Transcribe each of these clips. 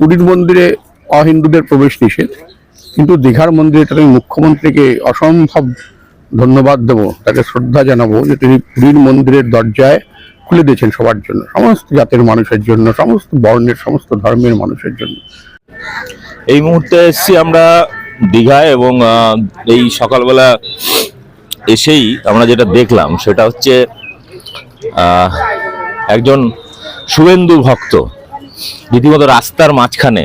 পুরীর মন্দিরে অহিন্দুদের প্রবেশ নিষেধ, কিন্তু দীঘার মন্দিরে তাকে মুখ্যমন্ত্রীকে অসম্ভব ধন্যবাদ দেবো, তাকে শ্রদ্ধা জানাব যে তিনি পুরীর মন্দিরের দরজায় খুলে দিয়েছেন সবার জন্য, সমস্ত জাতের মানুষের জন্য, সমস্ত বর্ণের, সমস্ত ধর্মের মানুষের জন্য। এই মুহূর্তে এসেছি আমরা দীঘায় এবং এই সকালবেলা এসেই আমরা যেটা দেখলাম সেটা হচ্ছে একজন শুভেন্দু ভক্ত। রীতিমতো রাস্তার মাঝখানে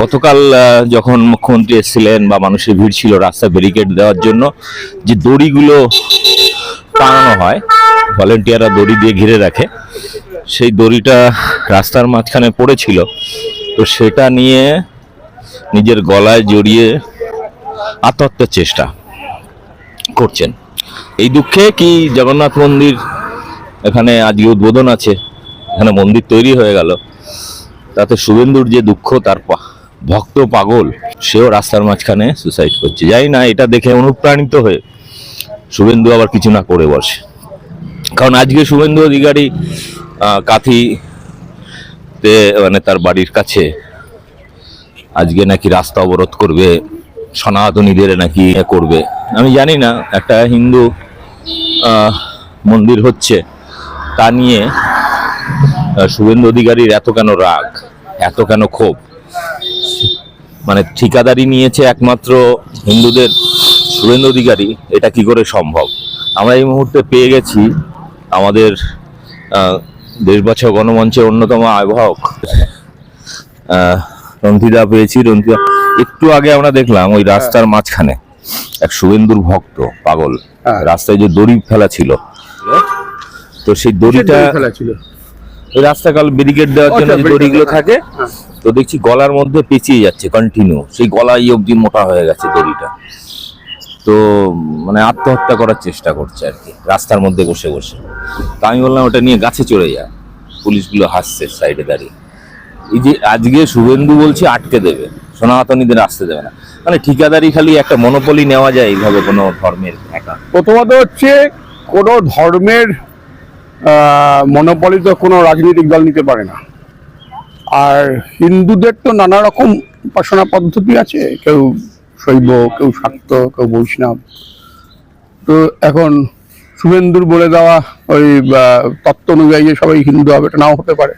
গতকাল যখন মুখ্যমন্ত্রী এসেছিলেন বা মানুষের ভিড় ছিল রাস্তায় ব্যারিকেড দেওয়ার জন্য, যে দড়িগুলো টানানো হয় ভলেন্টিয়াররা দড়ি দিয়ে ঘিরে রাখে, সেই দড়িটা রাস্তার মাঝখানে পড়েছিল। তো সেটা নিয়ে নিজের গলায় জড়িয়ে আত্মহত্যার চেষ্টা করছেন। এই দুঃখে কি জগন্নাথ মন্দির এখানে আজকে উদ্বোধন আছে? এখানে মন্দির তৈরি হয়ে গেল। তাতে শুভেন্দুর যে দুঃখ, তার ভক্ত পাগল, সেও রাস্তার মাঝখানে সুসাইড করছে। জানি না, এটা দেখে অনুপ্রাণিত হয়ে শুভেন্দু আবার কিছু না করে বসে। কারণ আজকে শুভেন্দু অধিকারী কাঁথিতে মানে তার বাড়ির কাছে আজকে নাকি রাস্তা অবরোধ করবে, সনাতনীদের নাকি এ করবে। আমি জানি না, একটা হিন্দু মন্দির হচ্ছে, তা নিয়ে শুভেন্দু অধিকারীর এত কেন রাগ? এত কেন ক্ষোভ? মানে ঠিকাদারি নিয়েছে একমাত্র হিন্দুদের শুভেন্দু অধিকারী এটা কি করে সম্ভব? আমরা এই মুহূর্তে পেয়ে গেছি আমাদের দেশ বাঁচাও গণমঞ্চের অন্যতম আহ্বায়ক আহ, রন্ধিদা পেয়েছি রন্ধিদা একটু আগে আমরা দেখলাম ওই রাস্তার মাঝখানে এক শুভেন্দুর ভক্ত পাগল। হ্যাঁ। রাস্তায় যে দড়ি ফেলা ছিল। তো সেই দড়িটা ফেলা ছিল? ওই রাস্তাকাল ব্যারিকেড দেওয়ার জন্য যে দড়িগুলো থাকে হ্যাঁ। তো দেখছি গলার মধ্যে পেঁচিয়ে যাচ্ছে কন্টিনিউ সেই গলায় অবধি মোটা হয়ে গেছে দড়িটা। তো মানে আত্মহত্যা করার চেষ্টা করছে আর কি রাস্তার মধ্যে বসে বসে। তো আমি বললাম ওটা নিয়ে গাছে চড়ে যা। পুলিশগুলো হাসছে সাইডে দাঁড়িয়ে। এই যে আজকে শুভেন্দু বলছে আটকে দেবে। সনাতনীদের আসতে দেবে না। মানে ঠিকাদারি খালি একটা মনোপলি নেওয়া যায় এইভাবে কোনো ধর্মের একা। প্রথমত হচ্ছে কোনো ধর্মের মনোপলি তো কোনো রাজনৈতিক দল নিতে পারে না। আর হিন্দুদের তো নানা রকম উপাসনা পদ্ধতি আছে। কেউ শৈব কেউ শাক্ত কেউ বৈষ্ণব। তো এখন শুভেন্দুর বলে দেওয়া ওই তত্ত্ব অনুযায়ী যে সবাই হিন্দু হবে এটা নাও হতে পারে।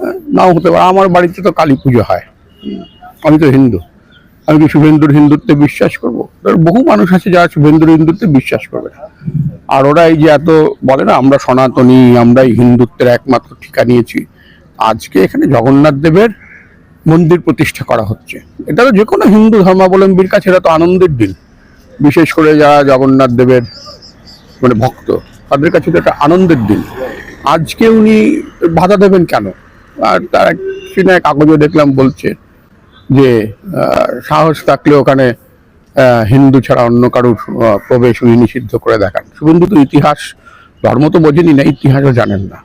হ্যাঁ, নাও হতে পারে। আমার বাড়িতে তো কালী পুজো হয়। আমি তো হিন্দু। আমি কি শুভেন্দুর হিন্দুত্বে বিশ্বাস করব? বহু মানুষ আছে যারা শুভেন্দুর হিন্দুত্বে বিশ্বাস করবে আর ওরা এই যে এত বলে না, আমরা সনাতনী, আমরাই হিন্দুত্বের একমাত্র ঠিকা নিয়েছি। আজকে এখানে জগন্নাথ দেবের মন্দির প্রতিষ্ঠা করা হচ্ছে। এটা তো যে কোনো হিন্দু ধর্মাবলম্বীর কাছে, এটা তো আনন্দের দিন। বিশেষ করে যারা জগন্নাথ দেবের মানে ভক্ত, তাদের কাছে তো একটা আনন্দের দিন। আজকে উনি বাধা দেবেন কেন? আর তার এক কাগজে দেখলাম বলছে যে সাহস থাকলে ওখানে হিন্দু ছাড়া অন্য কারোর প্রবেশ উনি নিষিদ্ধ করে দেখান। শুভেন্দু তো ইতিহাস, ধর্ম তো বোঝেনি না, ইতিহাসও জানেন না।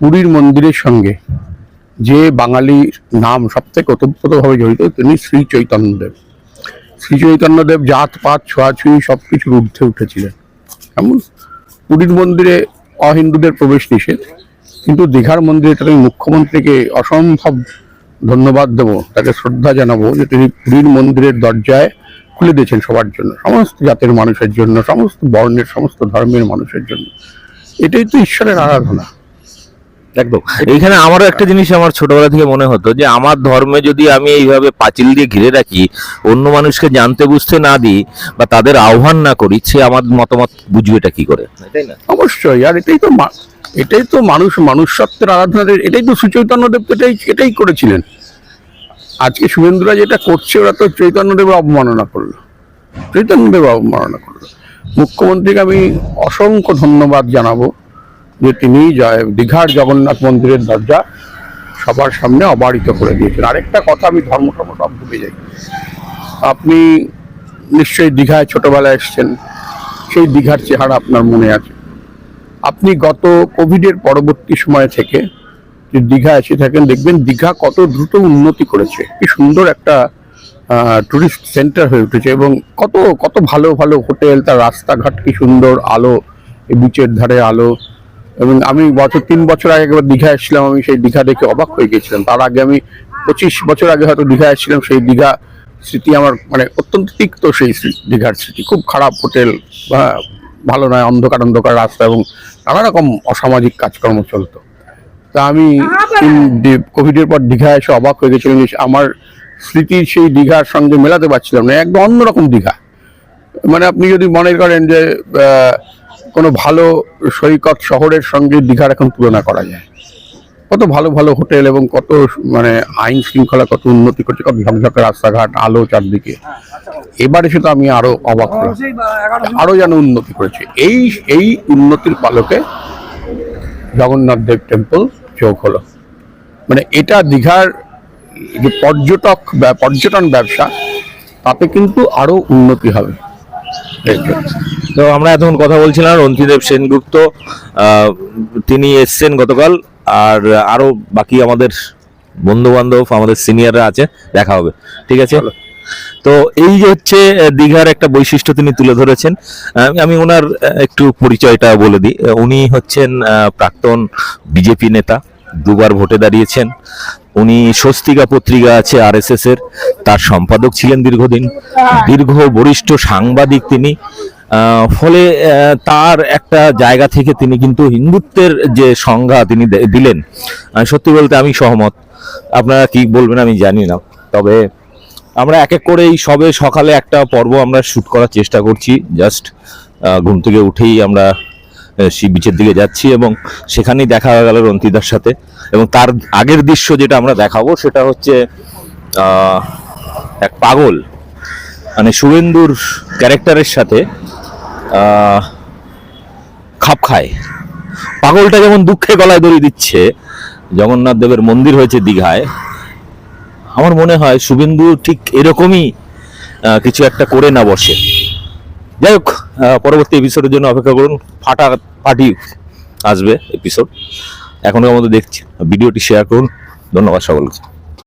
পুরীর মন্দিরের সঙ্গে যে বাঙালির নাম সব থেকে ওতপ্রোতভাবে জড়িত, তিনি শ্রী চৈতন্যদেব। শ্রী চৈতন্যদেব, জাত, পাত ছোঁয়াছুঁয়ি সব কিছুর ঊর্ধ্বে উঠেছিলেন। এমন পুরীর মন্দিরে অহিন্দুদের প্রবেশ নিষেধ, কিন্তু দীঘার মন্দিরে তাদের মুখ্যমন্ত্রীকে অসম্ভব ধন্যবাদ দেবো তাকে শ্রদ্ধা জানাব যে তিনি পুরীর মন্দিরের দরজায় খুলে দিয়েছেন সবার জন্য সমস্ত জাতের মানুষের জন্য সমস্ত বর্ণের সমস্ত ধর্মের মানুষের জন্য। এটাই তো ঈশ্বরের আরাধনা। একদম। এইখানে আমারও একটা জিনিস আমার ছোটবেলা থেকে মনে হতো যে আমার ধর্মে যদি আমি এইভাবে পাঁচিল দিয়ে ঘিরে রাখি অন্য মানুষকে জানতে বুঝতে না দিই বা তাদের আহ্বান না করি সে আমার মতামত বুঝবে এটা কি করে তাই না? অবশ্যই আর এটাই তো মা- এটাই তো মানুষ, মানুষত্বের আরাধনাদের, এটাই তো সুচৈতন্যদেব তো এটাই এটাই করেছিলেন। আজকে শুভেন্দুরা যেটা করছে, ওরা তো চৈতন্যদেবের অবমাননা করল। চৈতন্যদেব অবমাননা করল। মুখ্যমন্ত্রীকে আমি অসংখ্য ধন্যবাদ জানাব যে তিনি দীঘার জগন্নাথ মন্দিরের দরজা সবার সামনে অবারিত করে দিয়েছেন। আরেকটা কথা আমি ধর্ম সব ভুলে যাই। আপনি নিশ্চয়ই দীঘায় ছোটবেলায় এসছেন, সেই দীঘার চেহারা আপনার মনে আছে। আপনি গত কোভিডের পরবর্তী সময় থেকে দীঘা এসে থাকেন, দেখবেন দীঘা কত দ্রুত উন্নতি করেছে। কি সুন্দর একটা টুরিস্ট সেন্টার হয়ে উঠেছে এবং কত কত ভালো ভালো হোটেল, তার রাস্তাঘাট কি সুন্দর, আলো, এই বিচের ধারে আলো। এবং আমি বছর, তিন বছর আগে একবার দীঘা এসেছিলাম, আমি সেই দীঘা দেখে অবাক হয়ে গেছিলাম তার আগে আমি পঁচিশ বছর আগে হয়তো দীঘা এসেছিলাম, সেই দীঘা স্মৃতি আমার মানে অত্যন্ত তিক্ত সেই দীঘার স্মৃতি। খুব খারাপ হোটেল হ্যাঁ ভালো নয় অন্ধকার অন্ধকার রাস্তা এবং নানা রকম অসামাজিক কাজকর্ম চলতো। তা আমি কোভিডের পর দীঘা এসে অবাক হয়ে গেছিলাম যে আমার স্মৃতির সেই দীঘার সঙ্গে মেলাতে পারছিলাম না একদম অন্যরকম দীঘা। মানে আপনি যদি মনে করেন যে কোনো ভালো সৈকত শহরের সঙ্গে দীঘার এখন তুলনা করা যায়। কত ভালো ভালো হোটেল এবং কত মানে আইন শৃঙ্খলা কত উন্নতি করছে কত ঝকঝকে রাস্তাঘাট আলো চারদিকে। এবার তো আমি আরও অবাক হলাম। আরও যেন উন্নতি করেছে। এই এই উন্নতির পালকে জগন্নাথ দেব টেম্পল চোখ হলো। মানে এটা দীঘার যে পর্যটক ব্যা- পর্যটন ব্যবসা তাতে কিন্তু আরও উন্নতি হবে। তো আমরা এতক্ষণ কথা বলছিলাম রন্তিদেব সেনগুপ্ত তিনি এসছেন গতকাল আর আরও বাকি আমাদের বন্ধু বান্ধব আমাদের সিনিয়ররা আছে দেখা হবে। ঠিক আছে? তো এই যে হচ্ছে দীঘার একটা বৈশিষ্ট্য তিনি তুলে ধরেছেন। আমি ওনার একটু পরিচয়টা বলে দিই। উনি হচ্ছেন প্রাক্তন বিজেপি নেতা, দুবার ভোটে দাঁড়িয়েছেন। উনি স্বস্তিকা পত্রিকা আছে আরএসএস এর তার সম্পাদক ছিলেন দীর্ঘদিন। দীর্ঘ বরিষ্ঠ সাংবাদিক তিনি। ফলে তার একটা জায়গা থেকে তিনি কিন্তু হিন্দুত্বের যে সংজ্ঞা তিনি দিলেন। সত্যি বলতে আমি সহমত। আপনারা কি বলবেন আমি জানি না। তবে আমরা এক এক করে এই সবে সকালে একটা পর্ব আমরা শ্যুট করার চেষ্টা করছি। জাস্ট ঘুম থেকে উঠেই আমরা সি বিচের দিকে যাচ্ছি এবং সেখানেই দেখা গেল রন্তিদার সাথে। এবং তার আগের দৃশ্য যেটা আমরা দেখাবো সেটা হচ্ছে এক পাগল। মানে শুভেন্দুর ক্যারেক্টারের সাথে খাপ খায়। পাগলটা যেমন দুঃখে গলায় দড়ি দিচ্ছে, জগন্নাথ দেবের মন্দির হয়েছে দীঘায় আমার মনে হয় শুভেন্দু ঠিক এরকমই কিছু একটা করে না বসে। যাই হোক পরবর্তী এপিসোডের জন্য অপেক্ষা করুন। ফাটা ফাটি আসবে এপিসোড এখনকার মধ্যে দেখছি। ভিডিওটি শেয়ার করুন। ধন্যবাদ সকলকে।